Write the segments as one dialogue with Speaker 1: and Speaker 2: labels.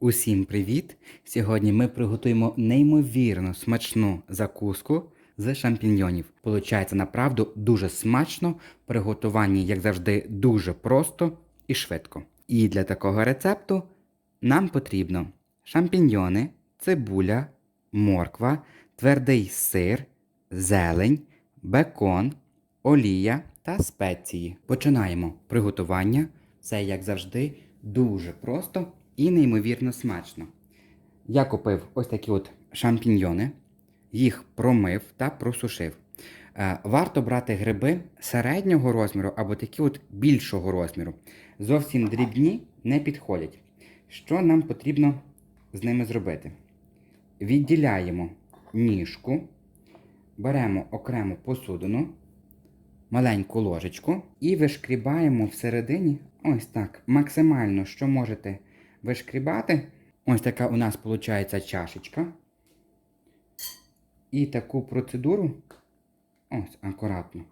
Speaker 1: Усім привіт! Сьогодні ми приготуємо неймовірно смачну закуску з шампіньйонів. Получається направду дуже смачно, приготування, як завжди, дуже просто і швидко. І для такого рецепту нам потрібно шампіньйони, цибуля, морква, твердий сир, зелень, бекон, олія та спеції. Починаємо приготування. Це, як завжди, дуже просто і неймовірно смачно. Я купив ось такі от шампіньйони, їх промив та просушив. Е, Варто брати гриби середнього розміру або такі от більшого розміру. Зовсім дрібні не підходять. Що нам потрібно з ними зробити? Відділяємо ніжку, беремо окрему посудину, маленьку ложечку і вишкрібаємо всередині ось так, максимально, що можете вишкрібати. Ось така у нас виходить чашечка. І таку процедуру, ось акуратно,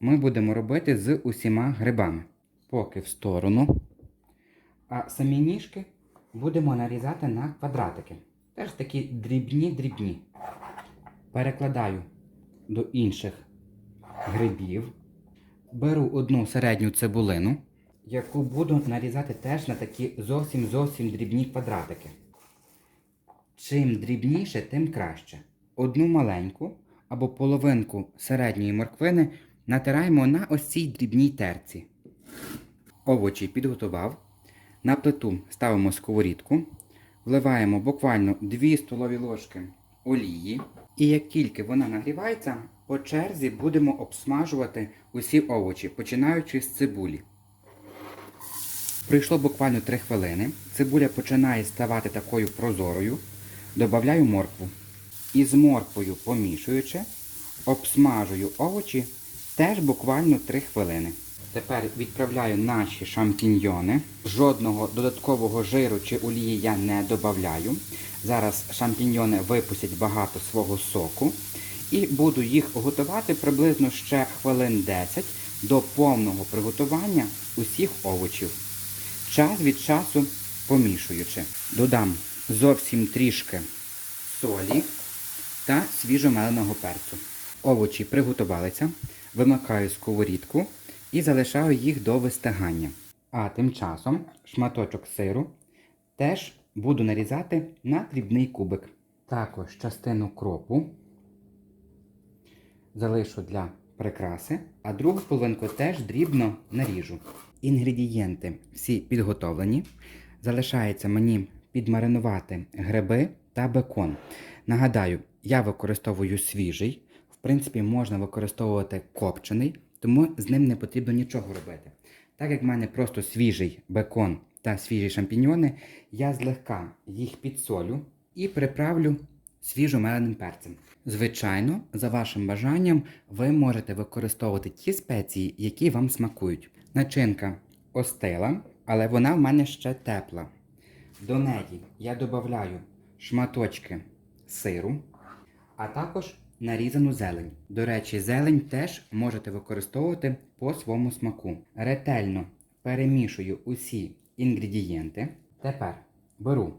Speaker 1: ми будемо робити з усіма грибами. Поки в сторону. А самі ніжки будемо нарізати на квадратики. Теж такі дрібні-дрібні. Перекладаю до інших грибів. Беру одну середню цибулину, яку буду нарізати теж на такі зовсім зовсім дрібні квадратики. Чим дрібніше, тим краще. Одну маленьку або половинку середньої морквини натираємо на ось цій дрібній терці. Овочі підготував. На плиту ставимо сковорідку, вливаємо буквально 2 столові ложки олії. І як тільки вона нагрівається, по черзі будемо обсмажувати усі овочі, починаючи з цибулі. Пройшло буквально 3 хвилини. Цибуля починає ставати такою прозорою. Добавляю моркву. І з морквою помішуючи, обсмажую овочі теж буквально 3 хвилини. Тепер відправляю наші шампіньйони. Жодного додаткового жиру чи олії я не додаю. Зараз шампіньйони випустять багато свого соку. І буду їх готувати приблизно ще хвилин 10 до повного приготування усіх овочів. Час від часу помішуючи. Додам зовсім трішки солі та свіжомеленого перцю. Овочі приготувалися, вимикаю сковорідку і залишаю їх до вистигання. А тим часом шматочок сиру теж буду нарізати на дрібний кубик. Також частину кропу залишу для прикраси, а другу половинку теж дрібно наріжу. Інгредієнти всі підготовлені. Залишається мені підмаринувати гриби та бекон. Нагадаю, я використовую свіжий. В принципі, можна використовувати копчений, тому з ним не потрібно нічого робити. Так як в мене просто свіжий бекон та свіжі шампіньйони, я злегка їх підсолю і приправлю свіжомеленим перцем. Звичайно, за вашим бажанням, ви можете використовувати ті спеції, які вам смакують. Начинка остила, але вона в мене ще тепла. До неї я додаю шматочки сиру, а також нарізану зелень. До речі, зелень теж можете використовувати по своєму смаку. Ретельно перемішую усі інгредієнти. Тепер беру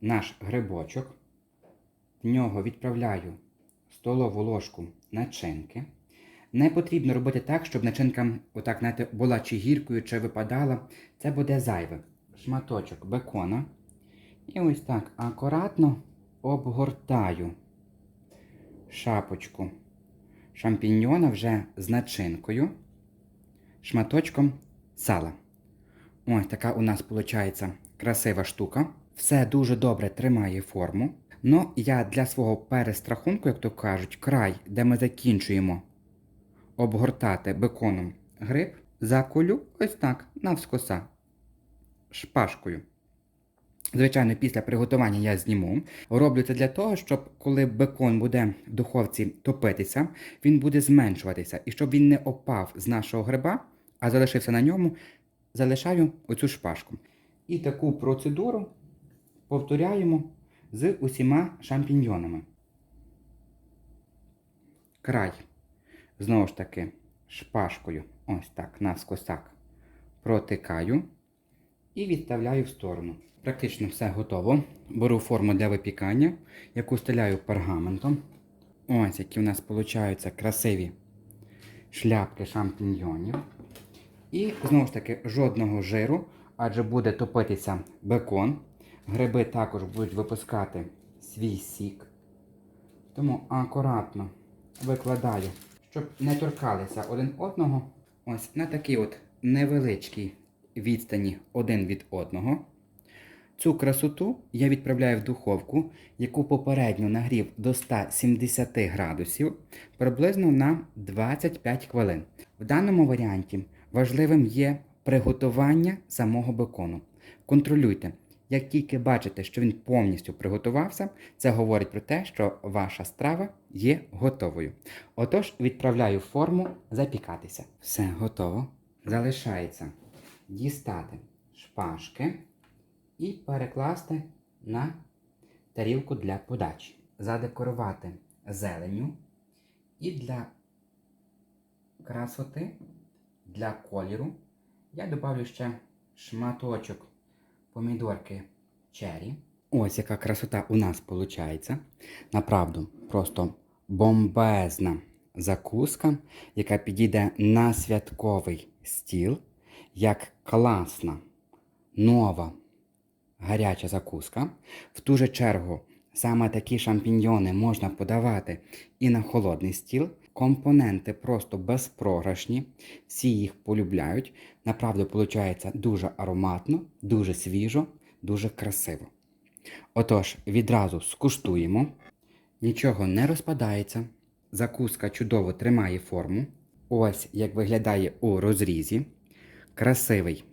Speaker 1: наш грибочок, в нього відправляю столову ложку начинки. Не потрібно робити так, щоб начинка отак, знаєте, була чи гіркою, чи випадала. Це буде зайве. Шматочок бекона. І ось так акуратно обгортаю шапочку шампіньйона вже з начинкою, шматочком сала. Ось така у нас виходить красива штука. Все дуже добре тримає форму. Ну, я для свого перестрахунку, як то кажуть, край, де ми закінчуємо обгортати беконом гриб, заколю ось так, навскоса, шпажкою. Звичайно, після приготування я зніму. Роблю це для того, щоб коли бекон буде в духовці топитися, він буде зменшуватися. І щоб він не опав з нашого гриба, а залишився на ньому, залишаю оцю шпажку. І таку процедуру повторяємо з усіма шампіньйонами. Край. Знову ж таки, шпажкою, ось так, навскосак протикаю і відставляю в сторону. Практично все готово. Беру форму для випікання, яку стеляю пергаментом. Ось які у нас получаються красиві шляпки шампіньйонів. І знову ж таки жодного жиру, адже буде топитися бекон. Гриби також будуть випускати свій сік. Тому акуратно викладаю, щоб не торкалися один одного. Ось на такій от невеличкій відстані один від одного. Цю красоту я відправляю в духовку, яку попередньо нагрів до 170 градусів приблизно на 25 хвилин. В даному варіанті важливим є приготування самого бекону. Контролюйте. Як тільки бачите, що він повністю приготувався, це говорить про те, що ваша страва є готовою. Отож, відправляю форму запікатися. Все готово. Залишається дістати шпажки і перекласти на тарілку для подачі. Задекорувати зеленню і для красоти, для кольору я добавлю ще шматочок помідорки черрі. Ось яка красота у нас виходить. Направду, просто бомбезна закуска, яка підійде на святковий стіл, як класна, нова гаряча закуска. В ту же чергу саме такі шампіньйони можна подавати і на холодний стіл. Компоненти просто безпрограшні, всі їх полюбляють. Направду, виходить дуже ароматно, дуже свіжо, дуже красиво. Отож, відразу скуштуємо. Нічого не розпадається. Закуска чудово тримає форму. Ось як виглядає у розрізі. Красивий,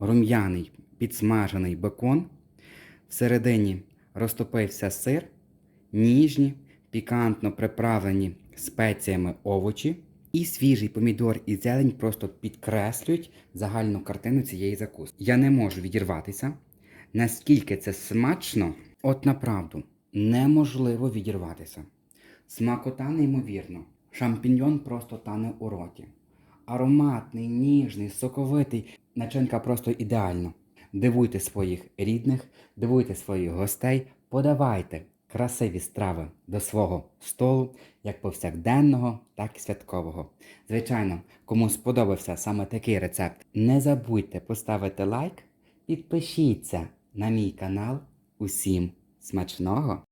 Speaker 1: рум'яний, підсмажений бекон. Всередині розтопився сир, ніжні, пікантно приправлені спеціями овочі. І свіжий помідор і зелень просто підкреслюють загальну картину цієї закуски. Я не можу відірватися. Наскільки це смачно, от направду, неможливо відірватися. Смакота неймовірно. Шампіньйон просто тане у роті. Ароматний, ніжний, соковитий. Начинка просто ідеальна. Дивуйте своїх рідних, дивуйте своїх гостей, подавайте красиві страви до свого столу, як повсякденного, так і святкового. Звичайно, кому сподобався саме такий рецепт, не забудьте поставити лайк, підпишіться на мій канал. Усім смачного!